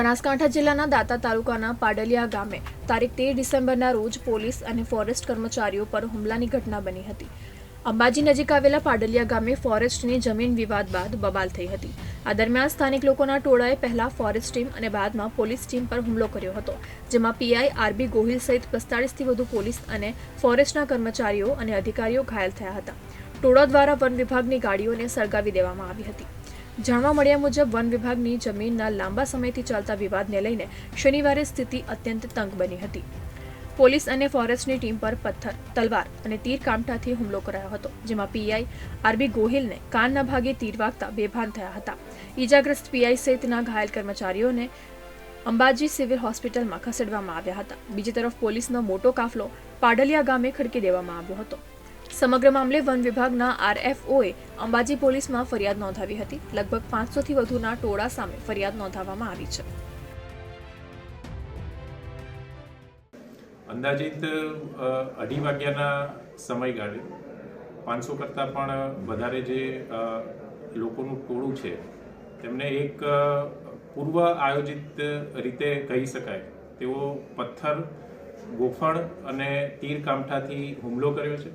બનાસકાંઠા જિલ્લાના દાતા તાલુકાના પાડલિયા ગામે તારીખ તેર ડિસેમ્બરના રોજ પોલીસ અને ફોરેસ્ટ કર્મચારીઓ પર હુમલાની ઘટના બની હતી. અંબાજી નજીક આવેલા પાડલિયા ગામે ફોરેસ્ટની જમીન વિવાદ બાદ બબાલ થઈ હતી. આ દરમિયાન સ્થાનિક લોકોના ટોળાએ પહેલા ફોરેસ્ટ ટીમ અને બાદમાં પોલીસ ટીમ પર હુમલો કર્યો હતો, જેમાં પીઆઈ આરબી ગોહિલ સહિત પિસ્તાળીસથી વધુ પોલીસ અને ફોરેસ્ટના કર્મચારીઓ અને અધિકારીઓ ઘાયલ થયા હતા. ટોળા દ્વારા વન વિભાગની ગાડીઓને સળગાવી દેવામાં આવી હતી. જાણવા મળ્યા મુજબ વન વિભાગની જમીનના લાંબા સમયથી ચાલતા વિવાદને લઈને શનિવારે સ્થિતિ અત્યંત તંગ બની હતી. પોલીસ અને ફોરેસ્ટની ટીમ પર પથ્થર, તલવાર અને તીર કામઠાથી હુમલો કરાયો હતો, જેમાં પીઆઈ આરબી ગોહિલને કાનના ભાગે તીર વાગતા બેભાન થયા હતા. ઈજાગ્રસ્ત પીઆઈ સહિતના ઘાયલ કર્મચારીઓને અંબાજી સિવિલ હોસ્પિટલમાં ખસેડવામાં આવ્યા હતા. બીજી તરફ પોલીસનો મોટો કાફલો પાડલિયા ગામે ખડકી દેવામાં આવ્યો હતો. સમગ્ર મામલે વન વિભાગના આરએફઓએ અંબાજી પોલીસમાં ફરિયાદ નોંધાવી હતી. લગભગ પાંચસોથી વધુના ટોળા સામે ફરિયાદ નોંધાવવામાં આવી છે. અંદાજિત અઢી વાગ્યાના સમયગાળે પાંચસો કરતાં પણ વધારે જે લોકોનું ટોળું છે, તેમને એક પૂર્વ આયોજિત રીતે કહી શકાય. તેઓ પથ્થર, ગોફણ અને તીર કામઠાથી હુમલો કર્યો છે.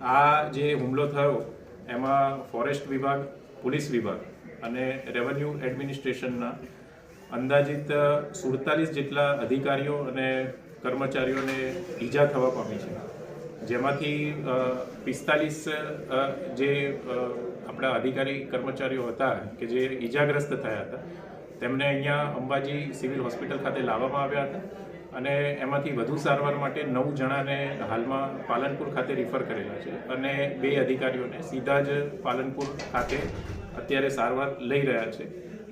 આ જે હુમલો થયો, એમાં ફોરેસ્ટ વિભાગ, પોલીસ વિભાગ અને રેવન્યુ એડમિનિસ્ટ્રેશનના અંદાજિત સુડતાલીસ જેટલા અધિકારીઓ અને કર્મચારીઓને ઈજા થવા પામી છે. જેમાંથી પિસ્તાલીસ જે આપણા અધિકારી કર્મચારીઓ હતા કે જે ઈજાગ્રસ્ત થયા હતા, તેમને અહીંયા અંબાજી સિવિલ હોસ્પિટલ ખાતે લાવવામાં આવ્યા હતા. અને એમાંથી વધુ સારવાર માટે નવ જણાને હાલમાં પાલનપુર ખાતે રિફર કરેલા છે અને બે અધિકારીઓને સીધા જ પાલનપુર ખાતે અત્યારે સારવાર લઈ રહ્યા છે.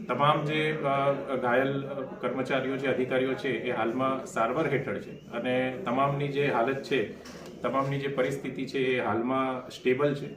તમામ જે ઘાયલ કર્મચારીઓ છે અધિકારીઓ છે એ હાલમાં સારવાર હેઠળ છે અને તમામની જે હાલત છે, તમામની જે પરિસ્થિતિ છે એ હાલમાં સ્ટેબલ છે.